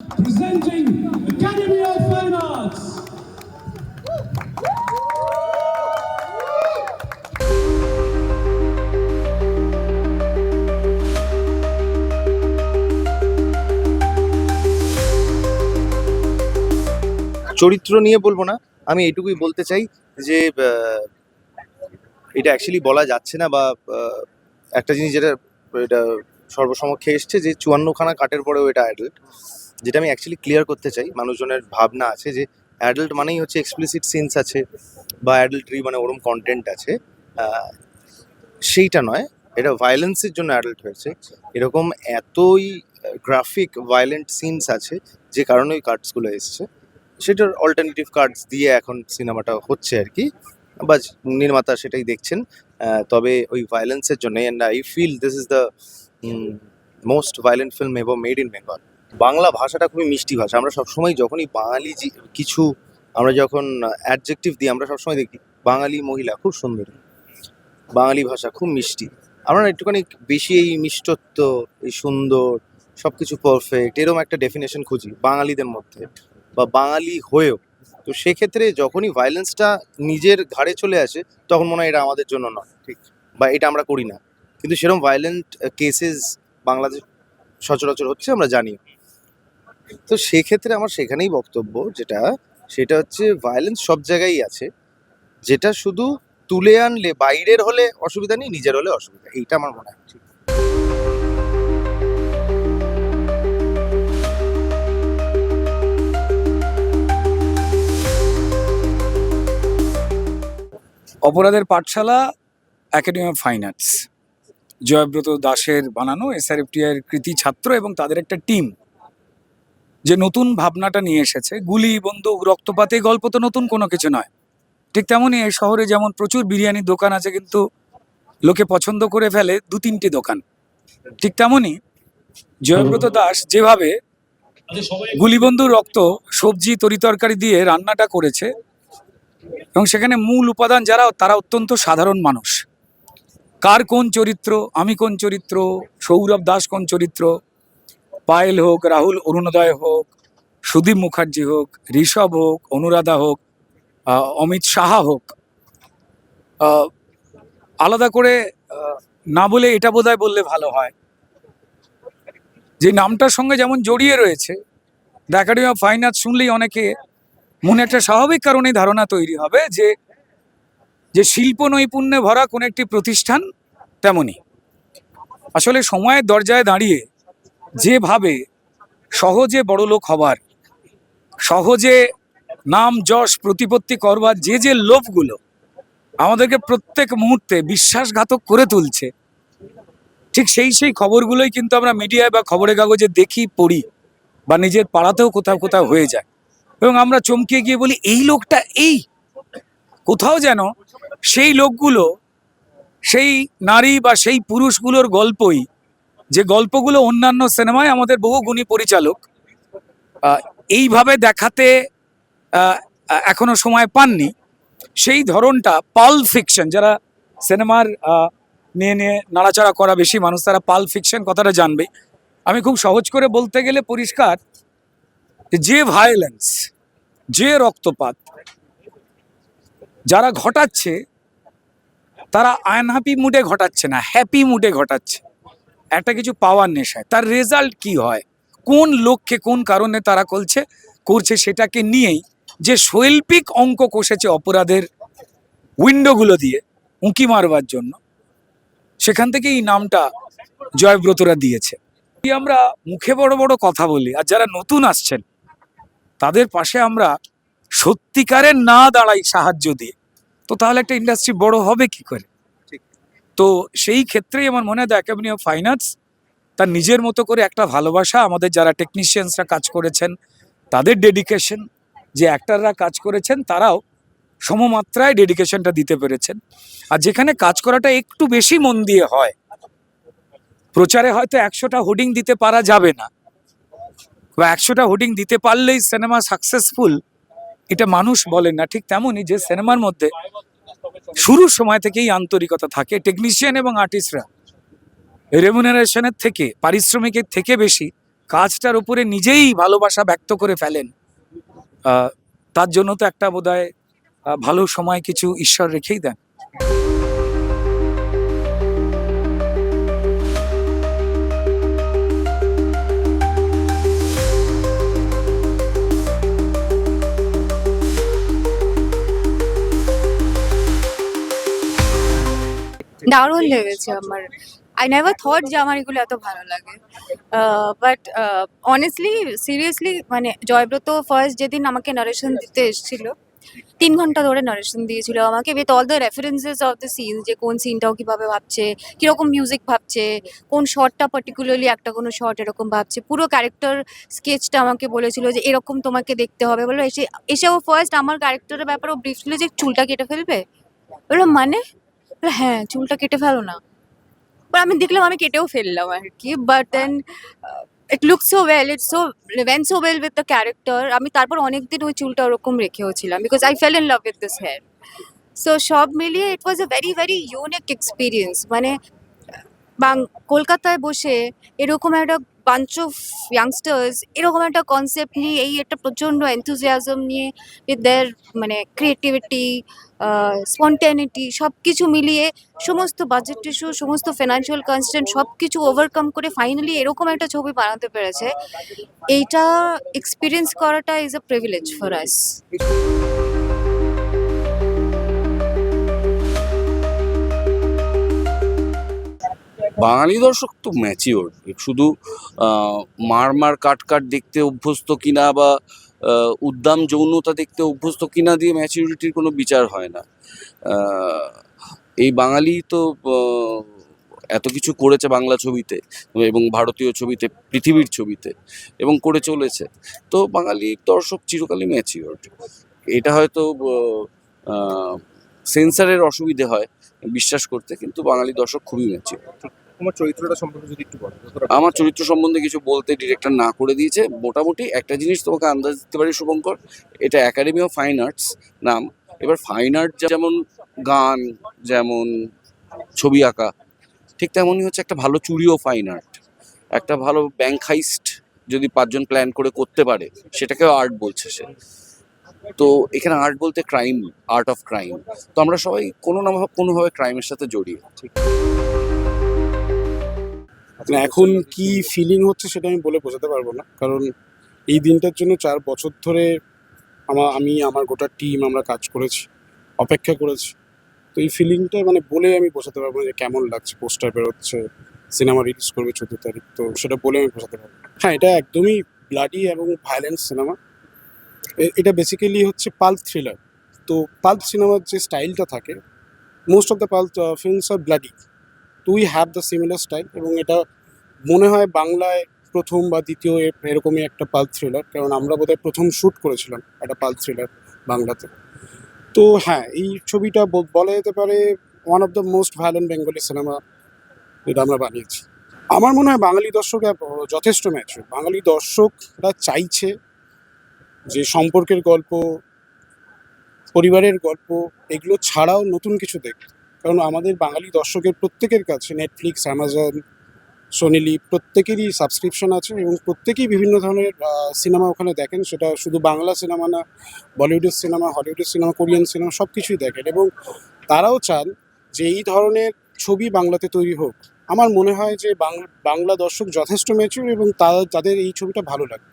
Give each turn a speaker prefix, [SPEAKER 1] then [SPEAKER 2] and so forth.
[SPEAKER 1] presenting Academy of Fine Arts.
[SPEAKER 2] চরিত্র নিয়ে বলব না, আমি এইটুকুই বলতে চাই যে এটা অ্যাকচুয়ালি বলা যাচ্ছে না বা একটা জিনিস যেটা, এটা সর্বসমক্ষে এসছে যে চুয়ান্নখানা কাটের পরেও এটা অ্যাডাল্ট যেটা আমি অ্যাকচুয়ালি ক্লিয়ার করতে চাই, মানুষজনের ভাবনা আছে যে অ্যাডাল্ট মানেই হচ্ছে এক্সপ্লিসিট সিনস আছে বা অ্যাডাল্টারি মানে ওরম কন্টেন্ট আছে। সেইটা নয়, এটা ভায়োলেন্সের জন্য অ্যাডাল্ট হয়েছে। এরকম এতই গ্রাফিক ভায়োলেন্ট সিনস আছে যে কারণে ওই কার্ডসগুলো এসছে। সেটার অল্টারনেটিভ কার্ডস দিয়ে এখন সিনেমাটা হচ্ছে আর কি। বা নির্মাতা সেটাই দেখছেন। তবে ওই ভায়োলেন্সের জন্য and I feel this is the most violent film ever made in Bengal Bangla ভাষাটা খুবই মিষ্টি ভাষা। আমরা সবসময় যখনই বাঙালি কিছু আমরা যখন অ্যাডজেক্টিভ দিই, আমরা সবসময় দেখি, বাঙালি মহিলা, খুব সুন্দরী। বাঙালি ভাষা, খুব মিষ্টি। আমরা না একটুখানি বেশি এই মিষ্টত্ব, এই সুন্দর সব কিছু পারফেক্ট এরকম একটা ডেফিনেশন খুঁজি বাঙালিদের মধ্যে বা বাঙালি হয়েও। তো সেক্ষেত্রে যখনই ভায়োলেন্সটা নিজের ঘাড়ে চলে আসে, তখন মনে হয় এটা আমাদের জন্য নয়, ঠিক? বা এটা আমরা করি না। কিন্তু সেরকম ভায়োলেন্ট কেসেস বাংলাদেশ সচরাচর হচ্ছে, আমরা জানি। তো সেক্ষেত্রে আমার সেখানেই বক্তব্য যেটা সেটা হচ্ছে ভায়োলেন্স সব জায়গায় আছে। যেটা শুধু তুলে আনলে বাইরের হলে অসুবিধা নেই নিজের হলে অসুবিধা এইটা আমার মনে হয়।
[SPEAKER 3] অপরাধের পাঠশালা academy of fine arts Joybrata দাসের বানানো এসআরএফটিআর কৃতি ছাত্র এবং তাদের একটা টিম যে নতুন ভাবনাটা নিয়ে এসেছে গুলি বন্দুক রক্তপাতে এই গল্প তো নতুন কোনো কিছু নয়। ঠিক তেমনই এই শহরে যেমন প্রচুর বিরিয়ানির দোকান আছে কিন্তু লোকে পছন্দ করে ফেলে দু তিনটি দোকান। ঠিক তেমনই জয়ব্রত দাস যেভাবে গুলিবন্ধু রক্ত সবজি তরিতরকারি দিয়ে রান্নাটা করেছে এবং সেখানে মূল উপাদান যারা তারা অত্যন্ত সাধারণ মানুষ। কার কোন চরিত্র আমি কোন চরিত্র সৌরভ দাস কোন চরিত্র পায়েল হোক, রাহুল, অরুণোদয় হোক, সুদীপ মুখার্জি হোক, ঋষভ হোক, অনুরাধা হোক অমিত সাহা হোক আলাদা করে না বলে এটা বোধহয় বললে ভালো হয়। যে নামটার সঙ্গে যেমন জড়িয়ে রয়েছে the academy of fine arts শুনলেই অনেকে মনে একটা স্বাভাবিক কারণে ধারণা তৈরি হবে যে যে শিল্প নৈপুণ্যে ভরা কোনো একটি প্রতিষ্ঠান তেমনই। আসলে সময়ের দরজায় দাঁড়িয়ে যেভাবে সহজে বড় লোক হবার, সহজে নাম যশ প্রতিপত্তি করবার যে যে লোভগুলো আমাদেরকে প্রত্যেক মুহূর্তে বিশ্বাসঘাতক করে তুলছে, ঠিক সেই সেই খবরগুলোই কিন্তু আমরা মিডিয়ায় বা খবরের কাগজে দেখি, পড়ি বা নিজের পাড়াতেও কোথাও কোথাও হয়ে যায়। এবং আমরা চমকে গিয়ে বলি, এই লোকটা এই? কোথাও যেন সেই লোকগুলো, সেই নারী বা সেই পুরুষগুলোর গল্পই যে গল্পগুলো অন্যান্য সিনেমায় আমাদের বহু গুণী পরিচালক এইভাবে দেখাতে এখনও সময় পাননি। সেই ধরনটা পাল ফিকশন, যারা সিনেমার নিয়ে নিয়ে নাড়াচাড়া করা বেশি মানুষ, তারা পাল ফিকশন কথাটা জানবে। আমি খুব সহজ করে বলতে গেলে পরিষ্কার, যে ভায়োলেন্স যে রক্তপাত, যারা ঘটাচ্ছে, তারা আনহ্যাপি মুডে ঘটাচ্ছে না হ্যাপি মুডে ঘটাচ্ছে। একটা কিছু পাওয়ার নেশায়। তার রেজাল্ট কি হয়? কোন লক্ষ্যে, কোন কারণে তারা করছে? করছে সেটাকে নিয়েই যে শৈল্পিক অঙ্ক কষেছে অপরাধের উইন্ডোগুলো দিয়ে উঁকি মারবার জন্য, সেখান থেকে এই নামটা জয়ব্রতরা দিয়েছে। আমরা মুখে বড় বড় কথা বলি, আর যারা নতুন আসছেন, তাদের পাশে আমরা সত্যিকারের না দাঁড়াই সাহায্য দিয়ে, তো তাহলে একটা ইন্ডাস্ট্রি বড় হবে কি করে। তো সেই ক্ষেত্রেই আমার মনে হয় একাডেমি অফ ফাইন্যান্স তার নিজের মতো করে একটা ভালোবাসা আমাদের যারা টেকনিশিয়ানসরা কাজ করেছেন, তাদের ডেডিকেশন যে অ্যাক্টাররা কাজ করেছেন, তারাও সমমাত্রায় ডেডিকেশনটা দিতে পেরেছেন। আর যেখানে কাজ করাটা একটু বেশি মন দিয়ে হয়, প্রচারে হয়তো একশোটা হোর্ডিং দিতে পারা যাবে না। বা একশোটা হোর্ডিং দিতে পারলেই সিনেমা সাকসেসফুল এটা মানুষ বলেন না, ঠিক তেমনই যে সিনেমার মধ্যে শুরুর সময় থেকেই আন্তরিকতা থাকে। টেকনিশিয়ান এবং আর্টিস্টরা রেমুনারেশনের থেকে পারিশ্রমিকের থেকে বেশি কাজটার উপরে নিজেই ভালোবাসা ব্যক্ত করে ফেলেন। তার জন্য তো একটা আহ, ভালো সময় কিছু ঈশ্বর রেখেই দেন।
[SPEAKER 4] দারুণ লেগেছে আমার। আই নেভার থট যে আমার এগুলো এত ভালো লাগে। বাট অনেস্টলি সিরিয়াসলি মানে জয়ব্রত ফার্স্ট যেদিন আমাকে নারেশন দিতে এসেছিল তিন ঘণ্টা ধরে নারেশন দিয়েছিল আমাকে with all the references of the scene যে কোন সিনটাও কীভাবে ভাবছে কীরকম মিউজিক ভাবছে কোন শর্টটা পার্টিকুলারলি একটা কোনো শর্ট এরকম ভাবছে পুরো ক্যারেক্টার স্কেচটা আমাকে বলেছিল যে এরকম তোমাকে দেখতে হবে। বলো এসে এসে ও ফার্স্ট আমার ক্যারেক্টারের ব্যাপারে ও ব্রিফ ছিল যে চুলটা কেটে ফেলবে? বলল মানে? হ্যাঁ চুলটা কেটে ফেলো না। বাট আমি দেখলাম আমি কেটেও ফেললাম আর কি। But then it look so well it so when so well with the character আমি তারপর অনেকদিন ওই চুলটা ওরকম রেখেও ছিলাম because I fell in love with this hair so সব মিলিয়ে it was a very very unique experience মানে বাং, কলকাতায় বসে এরকম একটা বাঞ্চ অফ ইয়াংস্টার্স এরকম একটা কনসেপ্ট নিয়ে, এই একটা প্রচণ্ড এনথুজিয়াজম নিয়ে দেয়ার মানে ক্রিয়েটিভিটি স্পন্টেনিটি সব কিছু মিলিয়ে সমস্ত বাজেট ইস্যু সমস্ত ফিনান্সিয়াল কনস্ট্যান্ট সব কিছু ওভারকাম করে ফাইনালি এরকম একটা ছবি বানাতে পেরেছে। এইটা এক্সপিরিয়েন্স করাটা is a privilege for us
[SPEAKER 5] বাঙালি দর্শক তো ম্যাচিওর শুধু মার মার কাট কাট দেখতে অভ্যস্ত কিনা বা উদ্দাম যৌনতা দেখতে অভ্যস্ত কিনা দিয়ে ম্যাচিউরিটির কোনো বিচার হয় না। এই বাঙালি তো এত কিছু করেছে বাংলা ছবিতে এবং ভারতীয় ছবিতে, পৃথিবীর ছবিতে এবং করে চলেছে। তো বাঙালি দর্শক চিরকালই ম্যাচিওর এটা হয়তো সেন্সারের অসুবিধে হয়, বিশ্বাস করতে, কিন্তু বাঙালি দর্শক খুবই ম্যাচিওর
[SPEAKER 2] তোমার চরিত্রটা সম্পর্কে যদি একটু বলো।
[SPEAKER 5] আমার চরিত্র সম্বন্ধে কিছু বলতে ডিরেক্টর না করে দিয়েছে। মোটামুটি একটা জিনিস তোমাকে আন্দাজ দিতে পারি শুভঙ্কর এটা একাডেমি অফ ফাইন আর্টস নাম। এবার ফাইন আর্ট যেমন গান যেমন ছবি আঁকা ঠিক তেমনই হচ্ছে একটা ভালো চুরিও ফাইন আর্ট একটা ভালো ব্যাংক হাইস্ট যদি পাঁচজন প্ল্যান করে করতে পারে সেটাকেও আর্ট বলছে সে। তো এখানে আর্ট বলতে ক্রাইম আর্ট অফ ক্রাইম তো আমরা সবাই কোনো না কোনোভাবে ক্রাইমের সাথে জড়িয়ে।
[SPEAKER 6] না এখন কি ফিলিং হচ্ছে সেটা আমি বলে বোঝাতে পারব না। কারণ এই দিনটার জন্য চার বছর ধরে আমার আমি আমার গোটা টিম আমরা কাজ করেছি অপেক্ষা করেছি। তো এই ফিলিংটা মানে বলে আমি বোঝাতে পারব না যে কেমন লাগছে পোস্টার বেরোচ্ছে সিনেমা রিলিজ করবে চোদ্দ তারিখ তো সেটা বলে আমি বোঝাতে পারব হ্যাঁ এটা একদমই ব্লাডি এবং ভায়োলেন্স সিনেমা এটা বেসিক্যালি হচ্ছে পাল্প থ্রিলার তো পাল্প সিনেমার যে স্টাইলটা থাকে most of the pulp films R bloody we have the similar style এবং এটা মনে হয় বাংলায় প্রথম বা দ্বিতীয় এরকমই একটা পাল থ্রিলার কারণ আমরা বোধহয় প্রথম শ্যুট করেছিলাম একটা পাল থ্রিলার বাংলাতে। তো হ্যাঁ এই ছবিটা বলা যেতে পারে one of the most violent Bengali cinema যেটা আমরা বানিয়েছি। আমার মনে হয় বাঙালি দর্শক যথেষ্ট ম্যাচ বাঙালি দর্শকরা চাইছে যে সম্পর্কের গল্প, পরিবারের গল্প, এগুলো ছাড়াও নতুন কিছু দেখতে। কারণ আমাদের বাঙালি দর্শকের প্রত্যেকের কাছে নেটফ্লিক্স অ্যামাজন সোনিলি প্রত্যেকেরই সাবস্ক্রিপশন আছে এবং প্রত্যেকেই বিভিন্ন ধরনের সিনেমা ওখানে দেখেন। সেটা শুধু বাংলা সিনেমা না বলিউডের সিনেমা হলিউডের সিনেমা কোরিয়ান সিনেমা সব কিছুই দেখেন এবং তারাও চান যে এই ধরনের ছবি বাংলাতে তৈরি হোক। আমার মনে হয় যে বাংলা দর্শক যথেষ্ট ম্যাচিউর এবং তাদের এই ছবিটা ভালো লাগে